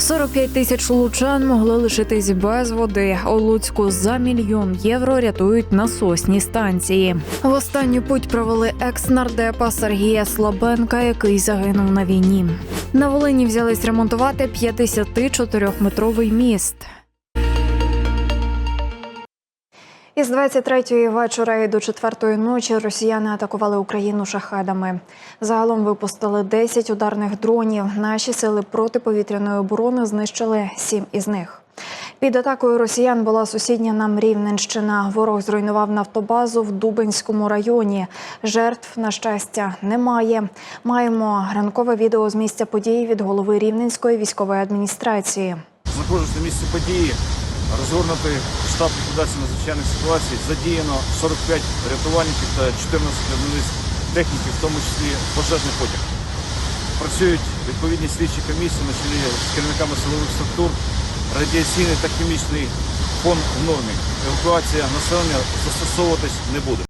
45 тисяч лучан могли лишитись без води. У Луцьку за мільйон євро рятують насосні станції. В останню путь провели екс-нардепа Сергія Слабенка, який загинув на війні. На Волині взялись ремонтувати 54-метровий міст. Із 23-ї вечора і до 4-ї ночі росіяни атакували Україну шахедами. Загалом випустили 10 ударних дронів. Наші сили протиповітряної оборони знищили 7 із них. Під атакою росіян була сусідня нам Рівненщина. Ворог зруйнував нафтобазу в Дубенському районі. Жертв, на щастя, немає. Маємо ранкове відео з місця події від голови Рівненської військової адміністрації. Знаходжусь на місці події. Розгорнутий штаб ліквідації надзвичайних ситуацій. Задіяно 45 рятувальників та 14 одиниць техніки, в тому числі пожежний потяг. Працюють відповідні слідчі комісії на чолі з керівниками силових структур. Радіаційний та хімічний фон в нормі. Евакуація населення застосовуватись не буде.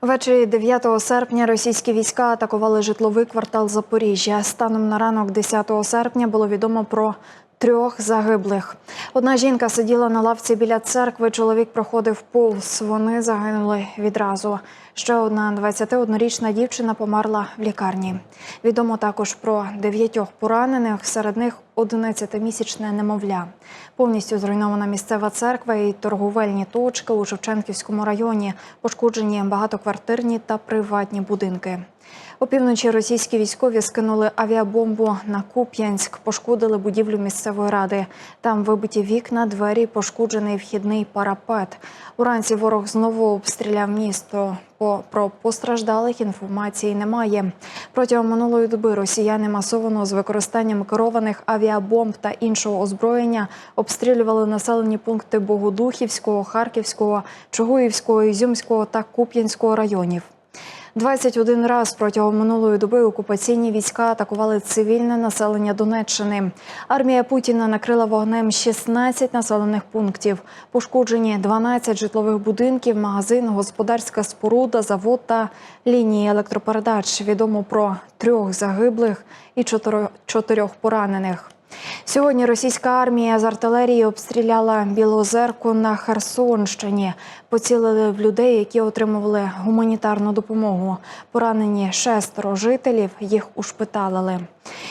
Ввечері 9 серпня російські війська атакували житловий квартал Запоріжжя. Станом на ранок 10 серпня було відомо про трьох загиблих. Одна жінка сиділа на лавці біля церкви. Чоловік проходив повз. Вони загинули відразу. Ще одна 21-річна дівчина померла в лікарні. Відомо також про дев'ятьох поранених. Серед них 11-місячне немовля. Повністю зруйнована місцева церква і торговельні точки у Шевченківському районі. Пошкоджені багатоквартирні та приватні будинки. Опівночі російські військові скинули авіабомбу на Куп'янськ, пошкодили будівлю місцевої ради. Там вибиті вікна, двері, пошкоджений вхідний парапет. Уранці ворог знову обстріляв місто. По про постраждалих інформації немає. Протягом минулої доби росіяни масово з використанням керованих авіабомб та іншого озброєння обстрілювали населені пункти Богодухівського, Харківського, Чугуївського, Ізюмського та Куп'янського районів. 21 раз протягом минулої доби окупаційні війська атакували цивільне населення Донеччини. Армія Путіна накрила вогнем 16 населених пунктів. Пошкоджені 12 житлових будинків, магазин, господарська споруда, завод та лінії електропередач. Відомо про трьох загиблих і чотирьох поранених. Сьогодні російська армія з артилерії обстріляла Білозерку на Херсонщині. Поцілили в людей, які отримували гуманітарну допомогу. Поранені шестеро жителів, їх ушпиталили.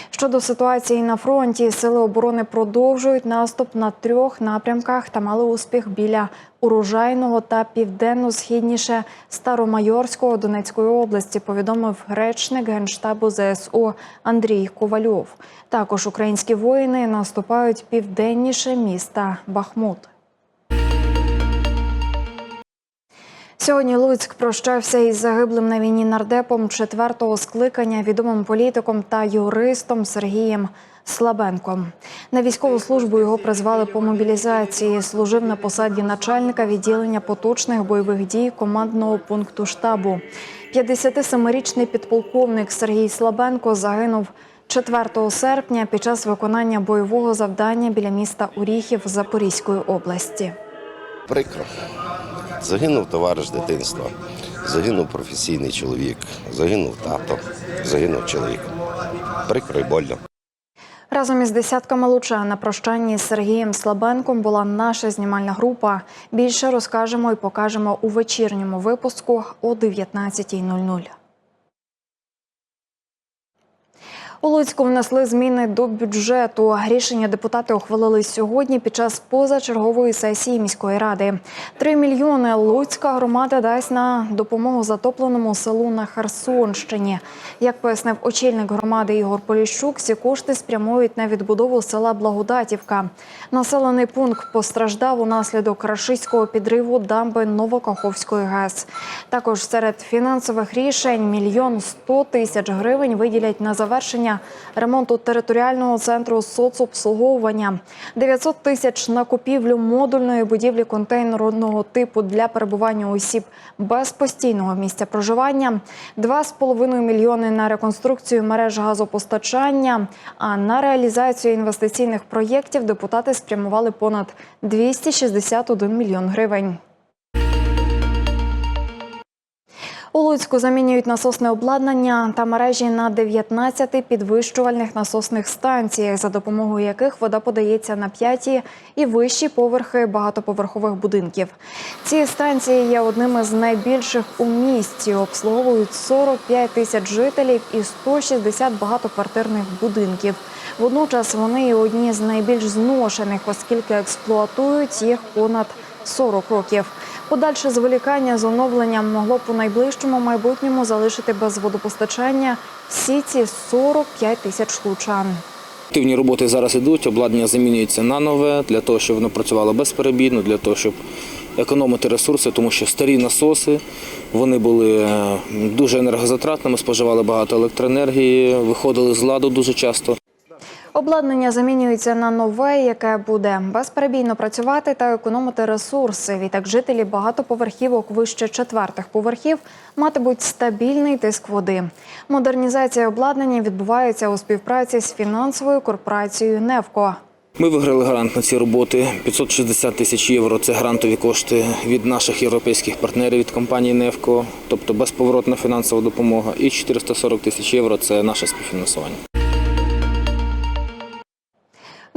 Щодо ситуації на фронті, сили оборони продовжують наступ на трьох напрямках та мали успіх біля урожайного та південно-східніше Старомайорського Донецької області. Повідомив речник генштабу ЗСУ Андрій Ковальов. Також українські воїни наступають південніше міста Бахмут. Сьогодні Луцьк прощався із загиблим на війні нардепом четвертого скликання, відомим політиком та юристом Сергієм Слабенком. На військову службу його призвали по мобілізації. Служив на посаді начальника відділення поточних бойових дій командного пункту штабу. 57-річний підполковник Сергій Слабенко загинув 4 серпня під час виконання бойового завдання біля міста Оріхів Запорізької області. Прикро. Загинув товариш дитинства, загинув професійний чоловік, загинув тато, загинув чоловік. Прикро і больно. Разом із десятками луча на прощанні з Сергієм Слабенком була наша знімальна група. Більше розкажемо і покажемо у вечірньому випуску о 19.00. У Луцьку внесли зміни до бюджету. Рішення депутати ухвалили сьогодні під час позачергової сесії міської ради. Три мільйони Луцька громада дасть на допомогу затопленому селу на Херсонщині. Як пояснив очільник громади Ігор Поліщук, ці кошти спрямують на відбудову села Благодатівка. Населений пункт постраждав унаслідок рашистського підриву дамби Новокаховської ГЕС. Також серед фінансових рішень мільйон сто тисяч гривень виділять на завершення обладнання, ремонту територіального центру соцобслуговування, 900 тисяч на купівлю модульної будівлі контейнерного типу для перебування осіб без постійного місця проживання, 2,5 мільйони на реконструкцію мереж газопостачання. А на реалізацію інвестиційних проєктів депутати спрямували понад 261 мільйон гривень. У Луцьку замінюють насосне обладнання та мережі на 19 підвищувальних насосних станціях, за допомогою яких вода подається на п'яті і вищі поверхи багатоповерхових будинків. Ці станції є одними з найбільших у місті. Обслуговують 45 тисяч жителів і 160 багатоквартирних будинків. Водночас вони і одні з найбільш зношених, оскільки експлуатують їх понад 40 років. Подальше зволікання з оновленням могло б у найближчому майбутньому залишити без водопостачання всі ці 45 тисяч лучан. Активні роботи зараз ідуть, обладнання замінюється на нове для того, щоб воно працювало безперебійно, для того, щоб економити ресурси, тому що старі насоси вони були е, дуже енергозатратними, споживали багато електроенергії, виходили з ладу дуже часто. Обладнання замінюється на нове, яке буде безперебійно працювати та економити ресурси. Відтак жителі багатоповерхівок вище четвертих поверхів матимуть стабільний тиск води. Модернізація обладнання відбувається у співпраці з фінансовою корпорацією Невко. Ми виграли грант на ці роботи. 560 тисяч євро це грантові кошти від наших європейських партнерів від компанії Невко, тобто безповоротна фінансова допомога. І 440 тисяч євро це наше співфінансування.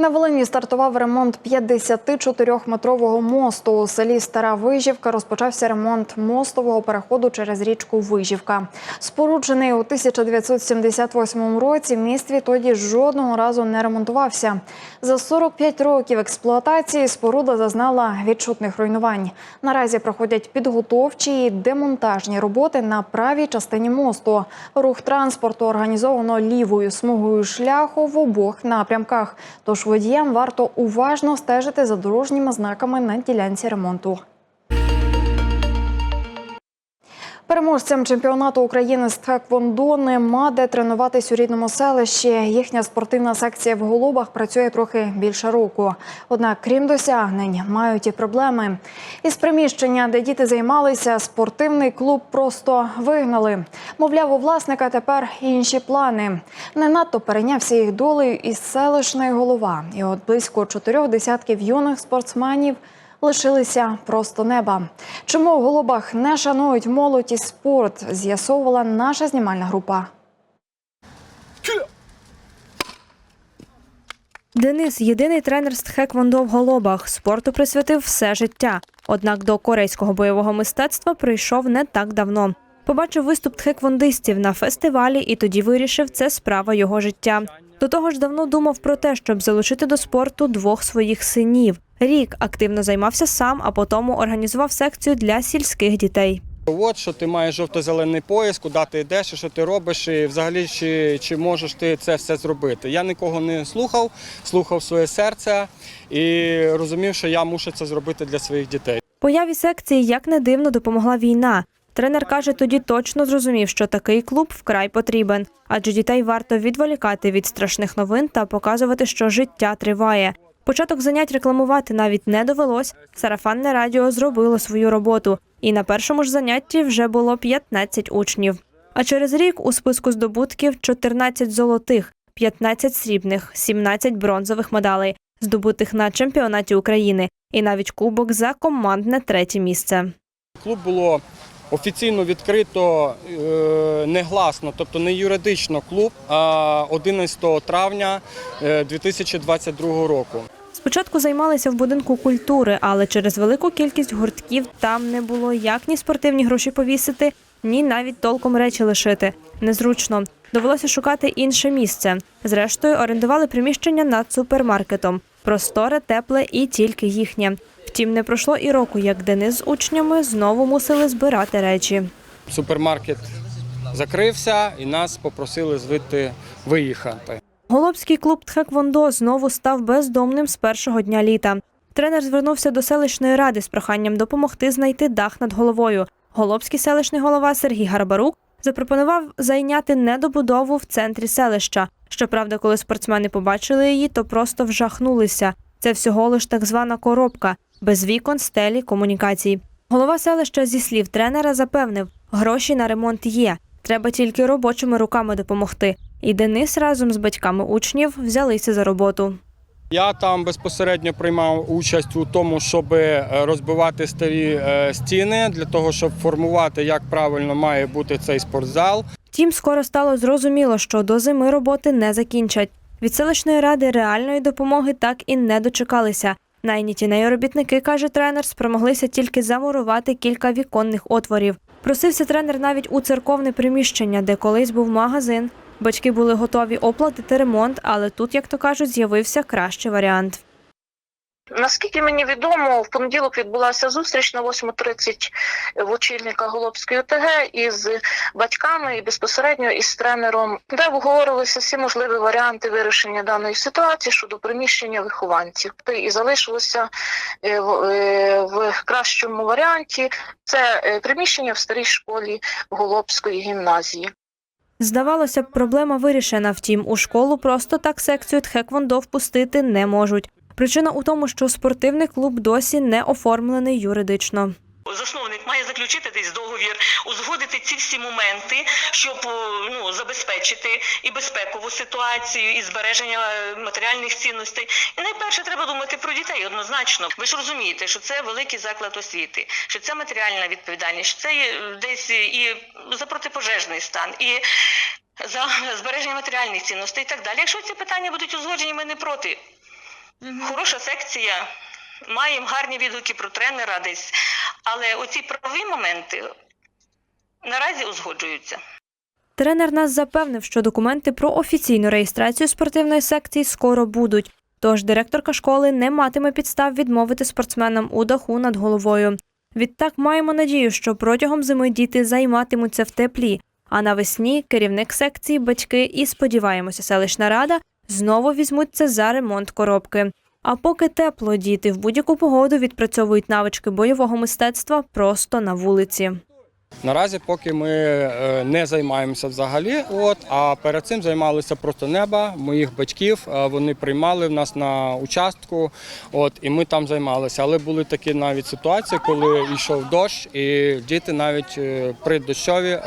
На Волині стартував ремонт 54-метрового мосту. У селі Стара Вижівка розпочався ремонт мостового переходу через річку Вижівка. Споруджений у 1978 році, міст відтоді жодного разу не ремонтувався. За 45 років експлуатації споруда зазнала відчутних руйнувань. Наразі проходять підготовчі і демонтажні роботи на правій частині мосту. Рух транспорту організовано лівою смугою шляху в обох напрямках. Тож водіям варто уважно стежити за дорожніми знаками на ділянці ремонту. Переможцям чемпіонату України з Тхеквондо нема де тренуватись у рідному селищі. Їхня спортивна секція в Голубах працює трохи більше року. Однак, крім досягнень, мають і проблеми. Із приміщення, де діти займалися, спортивний клуб просто вигнали. Мовляв, у власника тепер інші плани. Не надто перейнявся їх долею і селищний голова. І от близько чотирьох десятків юних спортсменів лишилися просто неба. Чому в голубах не шанують молодь і спорт? З'ясовувала наша знімальна група. Денис єдиний тренер з тхеквондо в Голобах. Спорту присвятив все життя. Однак до корейського бойового мистецтва прийшов не так давно. Побачив виступ тхеквондистів на фестивалі і тоді вирішив, це справа його життя. До того ж, давно думав про те, щоб залучити до спорту двох своїх синів. Рік активно займався сам, а потім організував секцію для сільських дітей. От що ти маєш жовто-зелений пояс, куди ти йдеш, і що ти робиш, і взагалі чи, чи можеш ти це все зробити. Я нікого не слухав, слухав своє серце і розумів, що я мушу це зробити для своїх дітей. Появі секції, як не дивно, допомогла війна. Тренер каже, тоді точно зрозумів, що такий клуб вкрай потрібен, адже дітей варто відволікати від страшних новин та показувати, що життя триває. Початок занять рекламувати навіть не довелось. Сарафанне радіо зробило свою роботу, і на першому ж занятті вже було 15 учнів. А через рік у списку здобутків 14 золотих, 15 срібних, 17 бронзових медалей, здобутих на чемпіонаті України, і навіть кубок за командне третє місце. Клуб було офіційно відкрито е, негласно, тобто не юридично клуб, а 11 травня е, 2022 року. Спочатку займалися в будинку культури, але через велику кількість гуртків там не було як ні спортивні гроші повісити, ні навіть толком речі лишити. Незручно. Довелося шукати інше місце. Зрештою, орендували приміщення над супермаркетом. Просторе, тепле і тільки їхнє. Втім, не пройшло і року, як Денис з учнями знову мусили збирати речі. Супермаркет закрився і нас попросили звідти виїхати. Голобський клуб Тхеквондо знову став бездомним з першого дня літа. Тренер звернувся до селищної ради з проханням допомогти знайти дах над головою. Голобський селищний голова Сергій Гарбарук запропонував зайняти недобудову в центрі селища. Щоправда, коли спортсмени побачили її, то просто вжахнулися. Це всього лиш так звана коробка без вікон, стелі, комунікацій. Голова селища зі слів тренера запевнив, гроші на ремонт є. Треба тільки робочими руками допомогти. І Денис разом з батьками учнів взялися за роботу. Я там безпосередньо приймав участь у тому, щоб е, розбивати старі е, стіни для того, щоб формувати, як правильно має бути цей спортзал. Втім, скоро стало зрозуміло, що до зими роботи не закінчать. Від селищної ради реальної допомоги так і не дочекалися. Найняті нею робітники, каже тренер, спромоглися тільки замурувати кілька віконних отворів. Просився тренер навіть у церковне приміщення, де колись був магазин. Батьки були готові оплатити ремонт, але тут, як то кажуть, з'явився кращий варіант. Наскільки мені відомо, в понеділок відбулася зустріч на 8.30 в очільника Голобської ОТГ із батьками і безпосередньо із тренером, де обговорилися всі можливі варіанти вирішення даної ситуації щодо приміщення вихованців. І залишилося е, в- е, кращому варіанті це е, приміщення в старій школі Голобської гімназії. Здавалося б, проблема вирішена. Втім, у школу просто так секцію тхеквондо впустити не можуть. Причина у тому, що спортивний клуб досі не оформлений юридично. Засновник має заключити десь договір, узгодити ці всі моменти, щоб ну забезпечити і безпекову ситуацію, і збереження е, матеріальних цінностей. І найперше треба думати про дітей однозначно. Ви ж розумієте, що це великий заклад освіти, що це матеріальна відповідальність, що це е, десь і за протипожежний стан, і за збереження матеріальних цінностей і так далі. Якщо ці питання будуть узгоджені, ми не проти. Хороша секція. Маємо гарні відгуки про тренера десь, але оці правові моменти наразі узгоджуються. Тренер нас запевнив, що документи про офіційну реєстрацію спортивної секції скоро будуть. Тож директорка школи не матиме підстав відмовити спортсменам у даху над головою. Відтак маємо надію, що протягом зими діти займатимуться в теплі, а навесні керівник секції, батьки і сподіваємося, селищна рада знову візьмуться за ремонт коробки. А поки тепло, діти в будь-яку погоду відпрацьовують навички бойового мистецтва просто на вулиці. Наразі, поки ми е, не займаємося взагалі, от а перед цим займалися просто неба моїх батьків. е, Вони приймали в нас на участку, от і ми там займалися. Але були такі навіть ситуації, коли йшов дощ, і діти навіть е, при дощові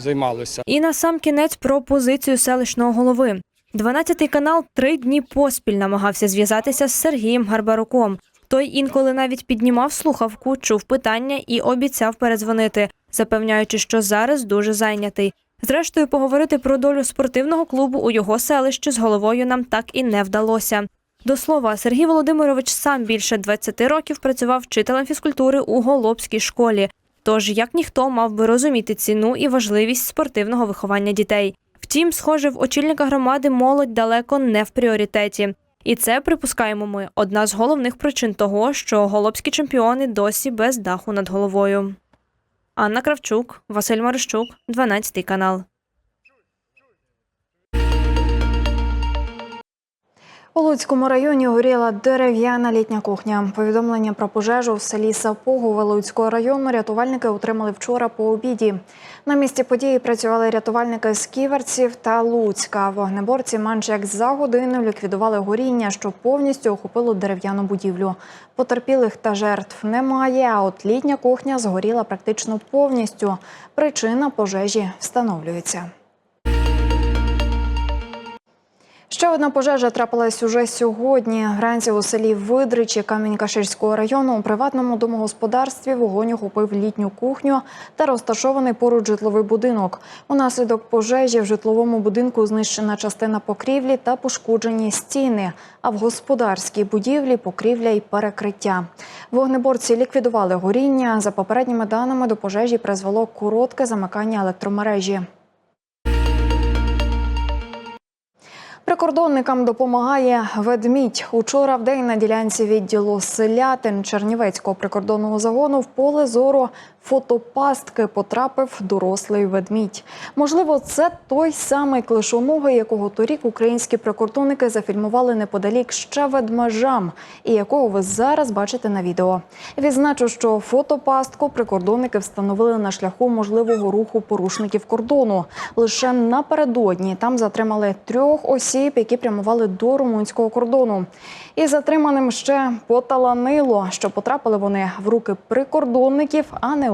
займалися. І на сам кінець про позицію селищного голови. 12-й канал три дні поспіль намагався зв'язатися з Сергієм Гарбаруком. Той інколи навіть піднімав слухавку, чув питання і обіцяв передзвонити, запевняючи, що зараз дуже зайнятий. Зрештою, поговорити про долю спортивного клубу у його селищі з головою нам так і не вдалося. До слова, Сергій Володимирович сам більше 20 років працював вчителем фізкультури у Голобській школі. Тож, як ніхто мав би розуміти ціну і важливість спортивного виховання дітей. Втім, схоже, в очільника громади молодь далеко не в пріоритеті. І це припускаємо ми одна з головних причин того, що голобські чемпіони досі без даху над головою. Анна Кравчук, Василь Марищук, 12 канал. У Луцькому районі горіла дерев'яна літня кухня. Повідомлення про пожежу в селі Сапогове Луцького району рятувальники отримали вчора по обіді. На місці події працювали рятувальники з Ківерців та Луцька. Вогнеборці менше як за годину ліквідували горіння, що повністю охопило дерев'яну будівлю. Потерпілих та жертв немає. А от літня кухня згоріла практично повністю. Причина пожежі встановлюється. Ще одна пожежа трапилась уже сьогодні. Вранці у селі Видричі Камінь-Каширського району у приватному домогосподарстві вогонь охопив літню кухню та розташований поруч житловий будинок. Унаслідок пожежі в житловому будинку знищена частина покрівлі та пошкоджені стіни. А в господарській будівлі покрівля і перекриття. Вогнеборці ліквідували горіння. За попередніми даними до пожежі призвело коротке замикання електромережі. Прикордонникам допомагає ведмідь. Учора в день на ділянці відділу селятин Чернівецького прикордонного загону в поле зору фотопастки потрапив дорослий ведмідь. Можливо, це той самий клишоногий, якого торік українські прикордонники зафільмували неподалік ще ведмежам, і якого ви зараз бачите на відео. Відзначу, що фотопастку прикордонники встановили на шляху можливого руху порушників кордону. Лише напередодні там затримали трьох осіб, які прямували до румунського кордону. І затриманим ще поталанило, що потрапили вони в руки прикордонників, а не